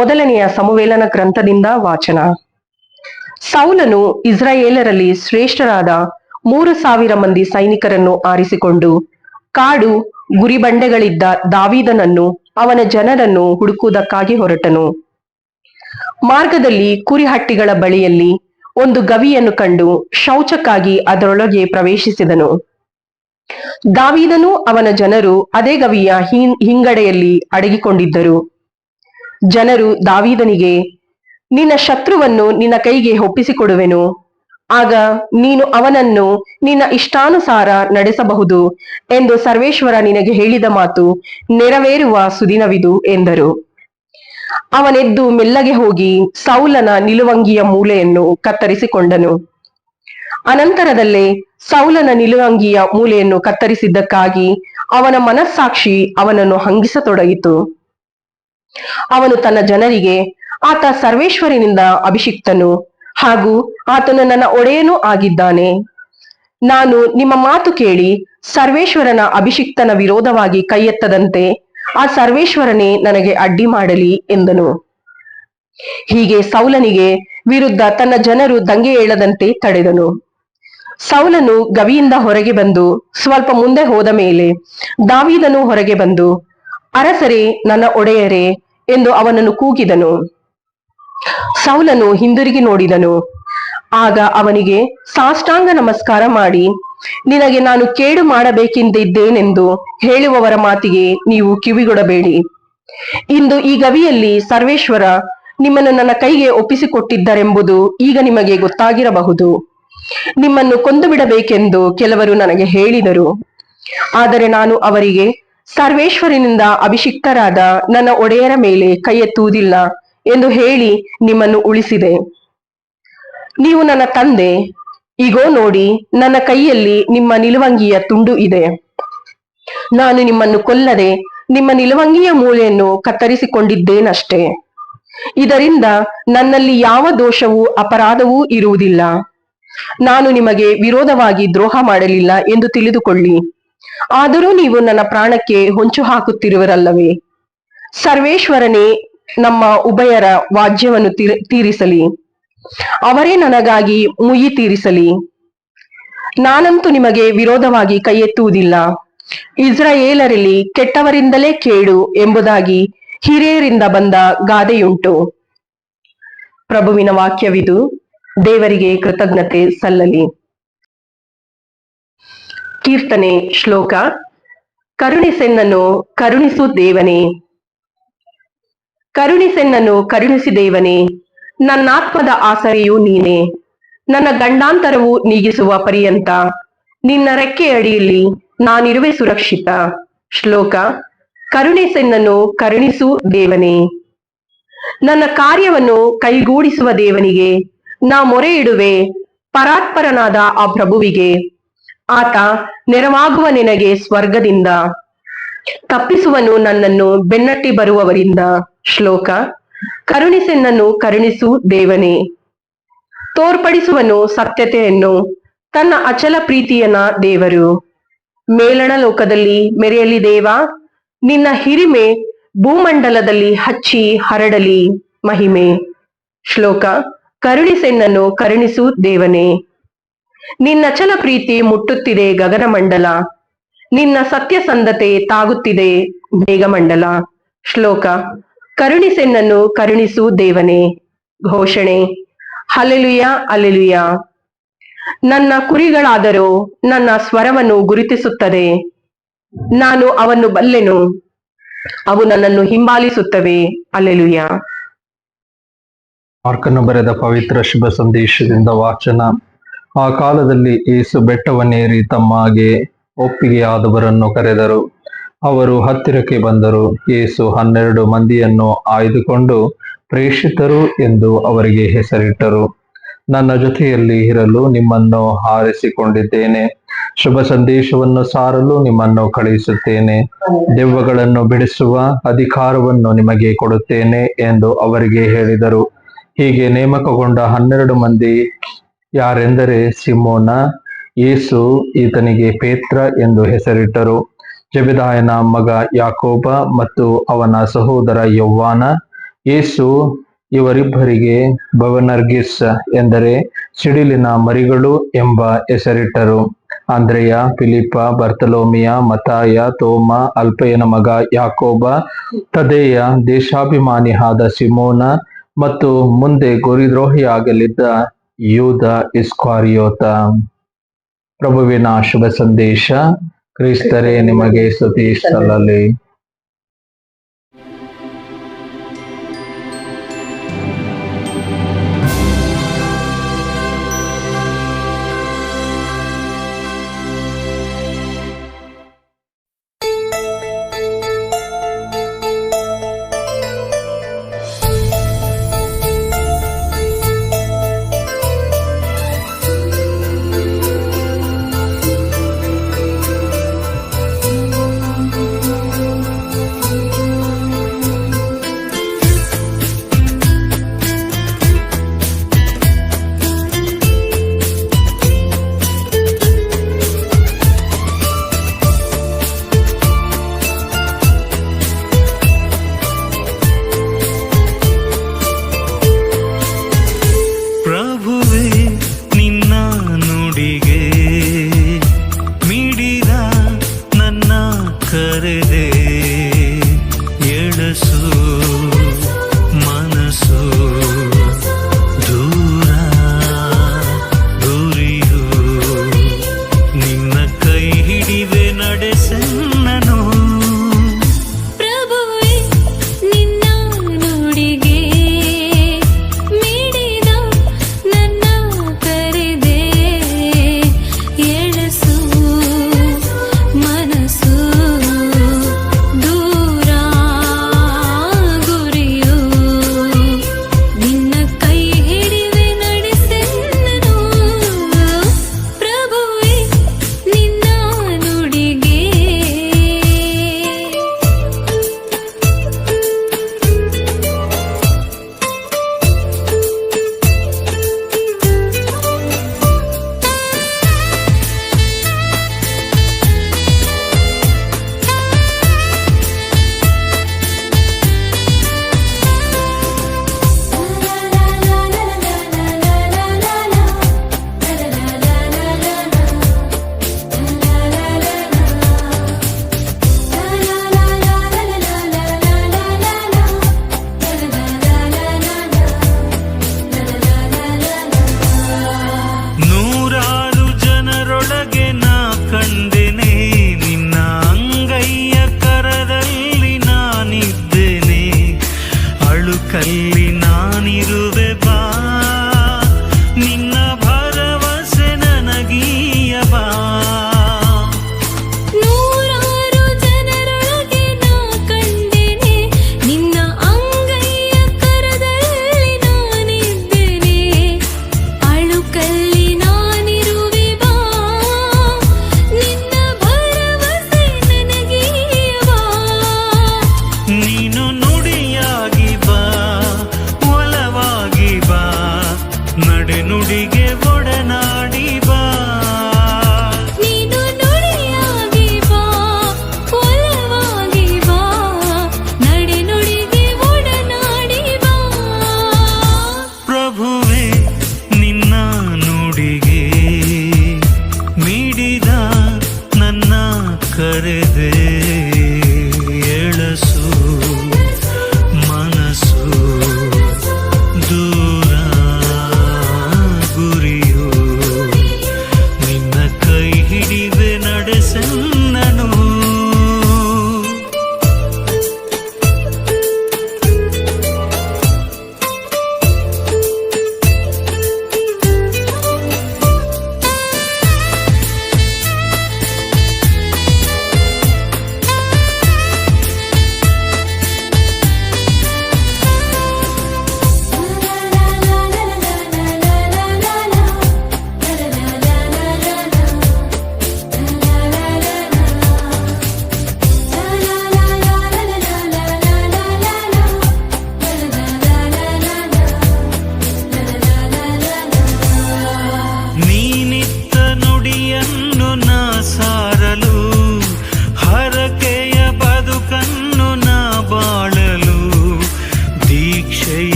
ಮೊದಲನೆಯ ಸಮುವೇಲನ ಗ್ರಂಥದಿಂದ ವಾಚನ. ಸೌಲನು ಇಸ್ರಾಯೇಲರಲ್ಲಿ ಶ್ರೇಷ್ಠರಾದ ಮೂರು ಸಾವಿರ ಮಂದಿ ಸೈನಿಕರನ್ನು ಆರಿಸಿಕೊಂಡು ಕಾಡು ಗುರಿಬಂಡೆಗಳಿದ್ದ ದಾವಿದನನ್ನು ಅವನ ಜನರನ್ನು ಹುಡುಕುವುದಕ್ಕಾಗಿ ಹೊರಟನು. ಮಾರ್ಗದಲ್ಲಿ ಕುರಿಹಟ್ಟಿಗಳ ಬಳಿಯಲ್ಲಿ ಒಂದು ಗವಿಯನ್ನು ಕಂಡು ಶೌಚಕ್ಕಾಗಿ ಅದರೊಳಗೆ ಪ್ರವೇಶಿಸಿದನು. ದಾವಿದನು ಅವನ ಜನರು ಅದೇ ಗವಿಯ ಹಿಂಗಡೆಯಲ್ಲಿ ಅಡಗಿಕೊಂಡಿದ್ದರು. ಜನರು ದಾವೀದನಿಗೆ, ನಿನ್ನ ಶತ್ರುವನ್ನು ನಿನ್ನ ಕೈಗೆ ಒಪ್ಪಿಸಿಕೊಡುವೆನು. ಆಗ ನೀನು ಅವನನ್ನು ನಿನ್ನ ಇಷ್ಟಾನುಸಾರ ನಡೆಸಬಹುದು ಎಂದು ಸರ್ವೇಶ್ವರ ನಿನಗೆ ಹೇಳಿದ ಮಾತು ನೆರವೇರುವ ಸುದಿನವಿದು ಎಂದರು. ಅವನೆದ್ದು ಮೆಲ್ಲಗೆ ಹೋಗಿ ಸೌಲನ ನಿಲುವಂಗಿಯ ಮೂಲೆಯನ್ನು ಕತ್ತರಿಸಿಕೊಂಡನು. ಅನಂತರದಲ್ಲೇ ಸೌಲನ ನಿಲುವಂಗಿಯ ಮೂಲೆಯನ್ನು ಕತ್ತರಿಸಿದ್ದಕ್ಕಾಗಿ ಅವನ ಮನಸ್ಸಾಕ್ಷಿ ಅವನನ್ನು ಹಂಗಿಸತೊಡಗಿತು. ಅವನು ತನ್ನ ಜನರಿಗೆ, ಆತ ಸರ್ವೇಶ್ವರನಿಂದ ಅಭಿಷಿಕ್ತನು ಹಾಗೂ ಆತನು ನನ್ನ ಒಡೆಯನೂ ಆಗಿದ್ದಾನೆ. ನಾನು ನಿಮ್ಮ ಮಾತು ಕೇಳಿ ಸರ್ವೇಶ್ವರನ ಅಭಿಷಿಕ್ತನ ವಿರೋಧವಾಗಿ ಕೈಯೆತ್ತದಂತೆ ಆ ಸರ್ವೇಶ್ವರನೇ ನನಗೆ ಅಡ್ಡಿ ಮಾಡಲಿ ಎಂದನು. ಹೀಗೆ ಸೌಲನಿಗೆ ವಿರುದ್ಧ ತನ್ನ ಜನರು ದಂಗೆ ಏಳದಂತೆ ತಡೆದನು. ಸೌಲನು ಗವಿಯಿಂದ ಹೊರಗೆ ಬಂದು ಸ್ವಲ್ಪ ಮುಂದೆ ಹೋದ ಮೇಲೆ ದಾವಿದನು ಹೊರಗೆ ಬಂದು ಅರಸರೇ, ನನ್ನ ಒಡೆಯರೇ ಎಂದು ಅವನನ್ನು ಕೂಗಿದನು. ಸೌಲನು ಹಿಂದಿರುಗಿ ನೋಡಿದನು. ಆಗ ಅವನಿಗೆ, ಸಾಷ್ಟಾಂಗ ನಮಸ್ಕಾರ ಮಾಡಿ, ನಿನಗೆ ನಾನು ಕೇಡು ಮಾಡಬೇಕೆಂದಿದ್ದೇನೆಂದು ಹೇಳುವವರ ಮಾತಿಗೆ ನೀವು ಕಿವಿಗೊಡಬೇಡಿ. ಇಂದು ಈ ಗವಿಯಲ್ಲಿ ಸರ್ವೇಶ್ವರ ನಿಮ್ಮನ್ನು ನನ್ನ ಕೈಗೆ ಒಪ್ಪಿಸಿಕೊಟ್ಟಿದ್ದರೆಂಬುದು ಈಗ ನಿಮಗೆ ಗೊತ್ತಾಗಿರಬಹುದು. ನಿಮ್ಮನ್ನು ಕೊಂದು ಬಿಡಬೇಕೆಂದು ಕೆಲವರು ನನಗೆ ಹೇಳಿದರು. ಆದರೆ ನಾನು ಅವರಿಗೆ ಸರ್ವೇಶ್ವರನಿಂದ ಅಭಿಷಿಕ್ತರಾದ ನನ್ನ ಒಡೆಯರ ಮೇಲೆ ಕೈ ಎತ್ತುವುದಿಲ್ಲ ಎಂದು ಹೇಳಿ ನಿಮ್ಮನ್ನು ಉಳಿಸಿದೆ. ನೀವು ನನ್ನ ತಂದೆ. ಈಗೋ ನೋಡಿ, ನನ್ನ ಕೈಯಲ್ಲಿ ನಿಮ್ಮ ನಿಲುವಂಗಿಯ ತುಂಡು ಇದೆ. ನಾನು ನಿಮ್ಮನ್ನು ಕೊಲ್ಲದೆ ನಿಮ್ಮ ನಿಲುವಂಗಿಯ ಮೂಲೆಯನ್ನು ಕತ್ತರಿಸಿಕೊಂಡಿದ್ದೇನಷ್ಟೇ. ಇದರಿಂದ ನನ್ನಲ್ಲಿ ಯಾವ ದೋಷವೂ ಅಪರಾಧವೂ ಇರುವುದಿಲ್ಲ. ನಾನು ನಿಮಗೆ ವಿರೋಧವಾಗಿ ದ್ರೋಹ ಮಾಡಲಿಲ್ಲ ಎಂದು ತಿಳಿದುಕೊಳ್ಳಿ. ಆದರೂ ನೀವು ನನ್ನ ಪ್ರಾಣಕ್ಕೆ ಹೊಂಚು ಹಾಕುತ್ತಿರುವರಲ್ಲವೇ ಸರ್ವೇಶ್ವರನೇ, ನಮ್ಮ ಉಭಯರ ವಾಜ್ಯವನ್ನು ತೀರ್- ತೀರಿಸಲಿ. ಅವರೇ ನನಗಾಗಿ ಮುಯಿ ತೀರಿಸಲಿ. ನಾನಂತೂ ನಿಮಗೆ ವಿರೋಧವಾಗಿ ಕೈ ಎತ್ತುವುದಿಲ್ಲ ಇಸ್ರಾಯೇಲರಲ್ಲಿ ಕೆಟ್ಟವರಿಂದಲೇ ಕೇಡು ಎಂಬುದಾಗಿ ಹಿರಿಯರಿಂದ ಬಂದ ಗಾದೆಯುಂಟು. ಪ್ರಭುವಿನ ವಾಕ್ಯವಿದು ದೇವರಿಗೆ ಕೃತಜ್ಞತೆ ಸಲ್ಲಲಿ. ಕೀರ್ತನೆ ಶ್ಲೋಕ. ಕರುಣಿಸೆನ್ನನು ಕರುಣಿಸು ದೇವನೇ. ಕರುಣಿಸೆನ್ನನ್ನು ಕರುಣಿಸಿ ದೇವನೇ. ನನ್ನಾತ್ಮದ ಆಸರೆಯು ನೀನೇ. ನನ್ನ ಗಂಡಾಂತರವು ನೀಗಿಸುವ ಪರ್ಯಂತ. ನಿನ್ನ ರೆಕ್ಕೆ ಅಡಿಯಲ್ಲಿ ನಾನಿರುವೆ ಸುರಕ್ಷಿತ. ಶ್ಲೋಕ. ಕರುಣಿಸೆನ್ನನು ಕರುಣಿಸು ದೇವನೇ. ನನ್ನ ಕಾರ್ಯವನ್ನು ಕೈಗೂಡಿಸುವ ದೇವನಿಗೆ ನಾ ಮೊರೆ ಇಡುವೆ ಪರಾತ್ಪರನಾದ ಆ ಪ್ರಭುವಿಗೆ. ಆತ ನೆರವಾಗುವ ನಿನಗೆ ಸ್ವರ್ಗದಿಂದ, ತಪ್ಪಿಸುವನು ನನ್ನನ್ನು ಬೆನ್ನಟ್ಟಿ ಬರುವವರಿಂದ. ಶ್ಲೋಕ ಕರುಣಿಸೆನ್ನನ್ನು ಕರುಣಿಸು ದೇವನೇ. ತೋರ್ಪಡಿಸುವನು ಸತ್ಯತೆಯನ್ನು, ತನ್ನ ಅಚಲ ಪ್ರೀತಿಯನ ದೇವರು. ಮೇಲಣ ಲೋಕದಲ್ಲಿ ಮೆರೆಯಲಿ ದೇವ, ನಿನ್ನ ಹಿರಿಮೆ ಭೂಮಂಡಲದಲ್ಲಿ ಹಚ್ಚಿ ಹರಡಲಿ ಮಹಿಮೆ. ಶ್ಲೋಕ ಕರುಣಿಸೆನ್ನನ್ನು ಕರುಣಿಸು ದೇವನೇ. ನಿನ್ನಚಲ ಪ್ರೀತಿ ಮುಟ್ಟುತ್ತಿದೆ ಗಗನಮಂಡಲ. ನಿನ್ನ ಸತ್ಯಸಂಧತೆ ತಾಗುತ್ತಿದೆ ಮೇಘಮಂಡಲ. ಶ್ಲೋಕ ಕರುಣಿಸೆನ್ನನ್ನು ಕರುಣಿಸು ದೇವನೇ. ಘೋಷಣೆ ಹಲೆಲುಯ ಅಲೆಲುಯ ನನ್ನ ಕುರಿಗಳಾದರೂ ನನ್ನ ಸ್ವರವನ್ನು ಗುರುತಿಸುತ್ತದೆ. ನಾನು ಅವನ್ನು ಬಲ್ಲೆನು, ಅವು ನನ್ನನ್ನು ಹಿಂಬಾಲಿಸುತ್ತವೆ. ಅಲೆಲುಯ ಮಾರ್ಕನ್ನು ಬರೆದ ಪವಿತ್ರ ಶುಭ ಸಂದೇಶದಿಂದ ವಾಚನ. ಆ ಕಾಲದಲ್ಲಿ ಏಸು ಬೆಟ್ಟವನ್ನೇರಿ ತಮ್ಮಗೆ ಒಪ್ಪಿಗೆಯಾದವರನ್ನು ಕರೆದರು. ಅವರು ಹತ್ತಿರಕ್ಕೆ ಬಂದರು. ಏಸು ಹನ್ನೆರಡು ಮಂದಿಯನ್ನು ಆಯ್ದುಕೊಂಡು ಪ್ರೇಷಿತರು ಎಂದು ಅವರಿಗೆ ಹೆಸರಿಟ್ಟರು. ನನ್ನ ಜೊತೆಯಲ್ಲಿ ಇರಲು ನಿಮ್ಮನ್ನು ಹಾರಿಸಿಕೊಂಡಿದ್ದೇನೆ. ಶುಭ ಸಂದೇಶವನ್ನು ಸಾರಲು ನಿಮ್ಮನ್ನು ಕಳುಹಿಸುತ್ತೇನೆ. ದೆವ್ವಗಳನ್ನು ಬಿಡಿಸುವ ಅಧಿಕಾರವನ್ನು ನಿಮಗೆ ಕೊಡುತ್ತೇನೆ ಎಂದು ಅವರಿಗೆ ಹೇಳಿದರು. ಹೀಗೆ ನೇಮಕಗೊಂಡ ಹನ್ನೆರಡು ಮಂದಿ ಯಾರೆಂದರೆ ಸಿಮೋನ, ಯೇಸು ಈತನಿಗೆ ಪೇತ್ರ ಎಂದು ಹೆಸರಿಟ್ಟರು. ಜಬಿದಾಯನ ಮಗ ಯಾಕೋಬ ಮತ್ತು ಅವನ ಸಹೋದರ ಯೌವಾನ ಯೇಸು ಇವರಿಬ್ಬರಿಗೆ ಬವನರ್ಗಿಸ್ ಎಂದರೆ ಸಿಡಿಲಿನ ಮರಿಗಳು ಎಂಬ ಹೆಸರಿಟ್ಟರು. ಅಂದ್ರೆಯ ಫಿಲಿಪ ಬರ್ತಲೋಮಿಯ ಮತಾಯ ತೋಮ ಅಲ್ಪಯನ ಮಗ ಯಾಕೋಬ, ತದೆಯ ದೇಶಾಭಿಮಾನಿ ಆದ ಸಿಮೋನ ಮತ್ತು ಮುಂದೆ ಗುರಿದ್ರೋಹಿಯಾಗಲಿದ್ದ ಯೂದ ಇಸ್ಕ್ವಾರಿಯೋತ ಪ್ರಭುವಿನ ಶುಭ ಸಂದೇಶ ಕ್ರಿಸ್ತರೇ ನಿಮಗೆ ಸ್ತುತಿ ಸಲ್ಲಲಿ. 可以。